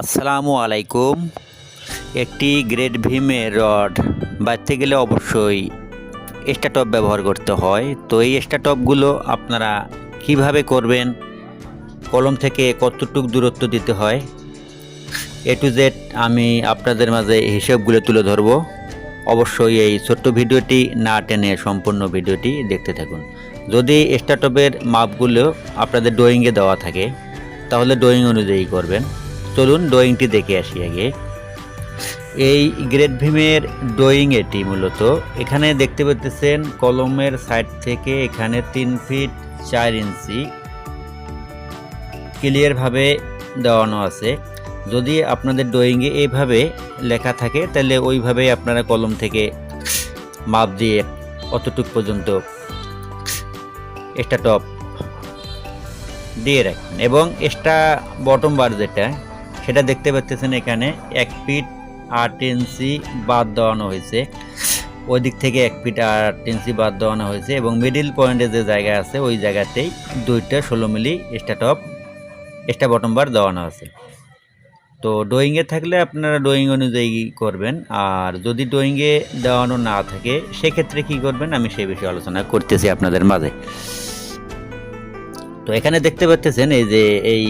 আসসালামু আলাইকুম। একটি গ্রেড ভীমের রড বাঁধতে গেলে অবশ্যই স্টাটপ ব্যবহার করতে হয়। তো এই স্টাটপগুলো আপনারা কীভাবে করবেন? কলম থেকে কতটুক দূরত্ব দিতে হয়? এ টু জেড আমি আপনাদের মাঝে হিসেবগুলো তুলে ধরব। অবশ্যই এই ছোট্ট ভিডিওটি না টেনে সম্পূর্ণ ভিডিওটি দেখতে থাকুন। যদি স্টার্টপের মাপগুলো আপনাদের ড্রয়িংয়ে দেওয়া থাকে, তাহলে ড্রয়িং অনুযায়ী করবেন। চলুন ড্রয়িংটি দেখে আসি আগে। এই গ্রেট ভীমের ড্রয়িং এটি মূলত। এখানে দেখতে পাচ্ছেন কলমের সাইড থেকে এখানে তিন ফিট চার ইঞ্চি ক্লিয়ারভাবে দেওয়ানো আছে। যদি আপনাদের ড্রয়িংয়ে এইভাবে লেখা থাকে, তাহলে ওইভাবেই আপনারা কলম থেকে মাপ দিয়ে অতটুক পর্যন্ত একটা টপ দিয়ে রাখবেন এবং এক্সট্রা বটম বার যেটা সেটা দেখতে পাচ্ছেন এখানে এক ফিট আট ইঞ্চি বাদ দেওয়ানো হয়েছে। ওই দিক থেকে এক ফিট আট ইঞ্চি বাদ দেওয়ানো হয়েছে এবং মিডিল পয়েন্টে যে জায়গা আছে, ওই জায়গাতেই দুইটা ষোলো milli extra top extra bottom bar দেওয়ানো আছে। তো ড্রয়িংয়ে থাকলে আপনারা ড্রয়িং অনুযায়ী করবেন, আর যদি ড্রয়িংয়ে দেওয়ানো না থাকে, সেক্ষেত্রে কি করবেন? আমি সেই বিষয়ে আলোচনা করতেছি আপনাদের মাঝে। তো এখানে দেখতে পাচ্ছেন এই যে, এই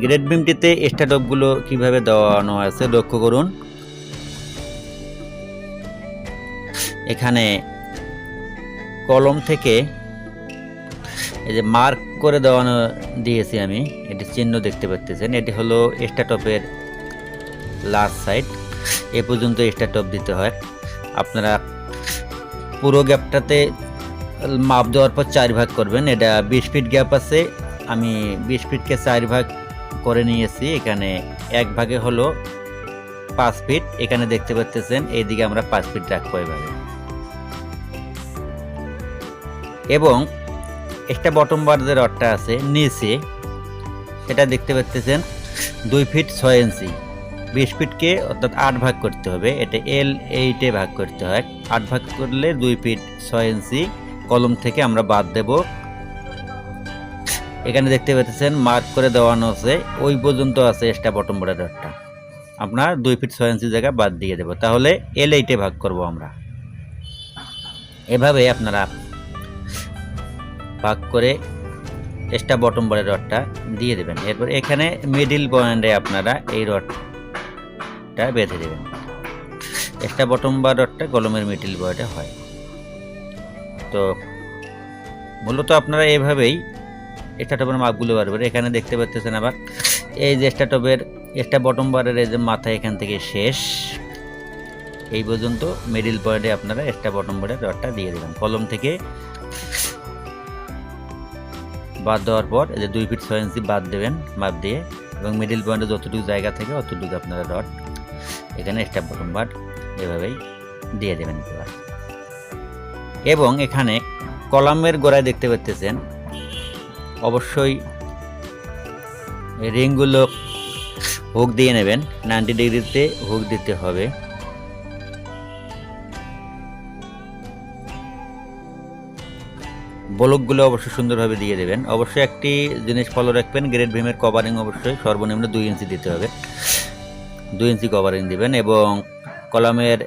গ্রেড বিমটিতে স্টার্টপগুলো কীভাবে দেওয়ানো আছে, লক্ষ্য করুন। এখানে কলম থেকে এই যে মার্ক করে দেওয়ানো দিয়েছি আমি, এটি চিহ্ন দেখতে পাচ্ছেন। এটি হলো স্টার্টপের লাস্ট সাইড এ পর্যন্ত স্টার্টপ দিতে হয়। আপনারা পুরো গ্যাপটাতে মাপ দেওয়ার পর চার ভাগ করবেন। এটা বিশ ফিট গ্যাপ আছে, আমি বিশ ফিটকে চার ভাগ করে নিয়েছি, এখানে এক ভাগে হলো পাঁচ ফিট এখানে দেখতে পাচ্ছেন এইদিকে আমরা পাঁচ ফিট রাখব এভাবে। এবং একটা বটম বার যে রডটা আছে, নিচে, সেটা দেখতে পাচ্ছেন দুই ফিট ছয় ইঞ্চি। বিশ ফিটকে অর্থাৎ আট ভাগ করতে হবে, এটা এল এইটে ভাগ করতে হয়। আট ভাগ করলে দুই ফিট ছয় ইঞ্চি, কলম থেকে আমরা বাদ দেব এখানে দেখতে পেতেছেন মার্ক করে দেওয়ানো আছে। ওই পর্যন্ত আছে এক্সট্রা বটম বোর্ডের রডটা আপনার দুই ফিট ছয় ইঞ্চি জায়গা বাদ দিয়ে দেবো। তাহলে এল এইটে ভাগ করব আমরা। এভাবে আপনারা ভাগ করে এক্সট্রা বটম বোর্ডের রডটা দিয়ে দেবেন। এরপর এখানে মিডিল পয়েন্টে আপনারা এই রডটা বেঁধে দেবেন। এক্সট্রা বটম বা রডটা কলমের মিডিল পয়েন্টে হয়। তো মূলত আপনারা এভাবেই স্টার্টপের মাপগুলো বাড়বেন এখানে দেখতে পাচ্ছেন আবার। এই যে স্টার্টপের একটা বটম বারের এই যে মাথা এখান থেকে শেষ। এই পর্যন্ত মিডিল পয়েন্টে আপনারা একটা বটম বারের রডটা দিয়ে দেবেন। কলম থেকে বাদ দেওয়ার পর এই যে দুই ফিট ছয় ইঞ্চি বাদ দেবেন, মাপ দিয়ে। এবং মিডিল পয়েন্টে যতটুকু জায়গা থাকে অতটুকু আপনারা রড এখানে একটা বটম বার এভাবেই দিয়ে দেবেন এবং এখানে কলামের গোড়ায় দেখতে পাচ্ছেন অবশ্যই রিংগুলো হুক দিয়ে নেবেন। নাইনটি ডিগ্রিতে হুক দিতে হবে। ব্লকগুলো অবশ্যই সুন্দরভাবে দিয়ে দেবেন। অবশ্যই একটি জিনিস ফলো রাখবেন গ্রেড ভীমের কভারিং অবশ্যই সর্বনিম্ন দুই ইঞ্চি দিতে হবে। দুই ইঞ্চি কভারিং দিবেন এবং কলামের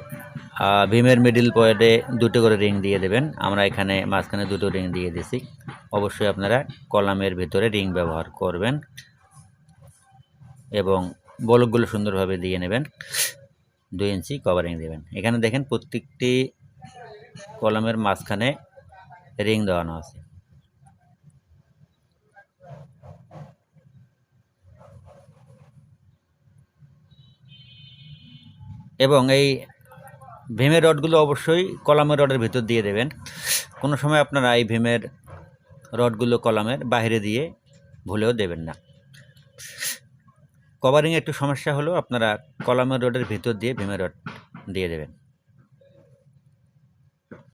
ভীমের মিডিল পয়েন্টে দুটো করে রিং দিয়ে দেবেন। আমরা এখানে মাঝখানে দুটো রিং দিয়ে দিছি। অবশ্যই আপনারা কলামের ভিতরে রিং ব্যবহার করবেন এবং বলকগুলো সুন্দরভাবে দিয়ে নেবেন। দুই ইঞ্চি কভারিং দেবেন। এখানে দেখেন প্রত্যেকটি কলামের মাঝখানে রিং দেওয়ানো আছে। এবং এই ভীমের রডগুলো অবশ্যই কলামের রডের ভিতর দিয়ে দেবেন। কোনো সময় আপনারা এই ভীমের রডগুলো কলামের বাইরে দিয়ে ভুলেও দেবেন না। কভারিংয়ে একটু সমস্যা হলো আপনারা কলামের রডের ভিতর দিয়ে ভীমের রড দিয়ে দেবেন।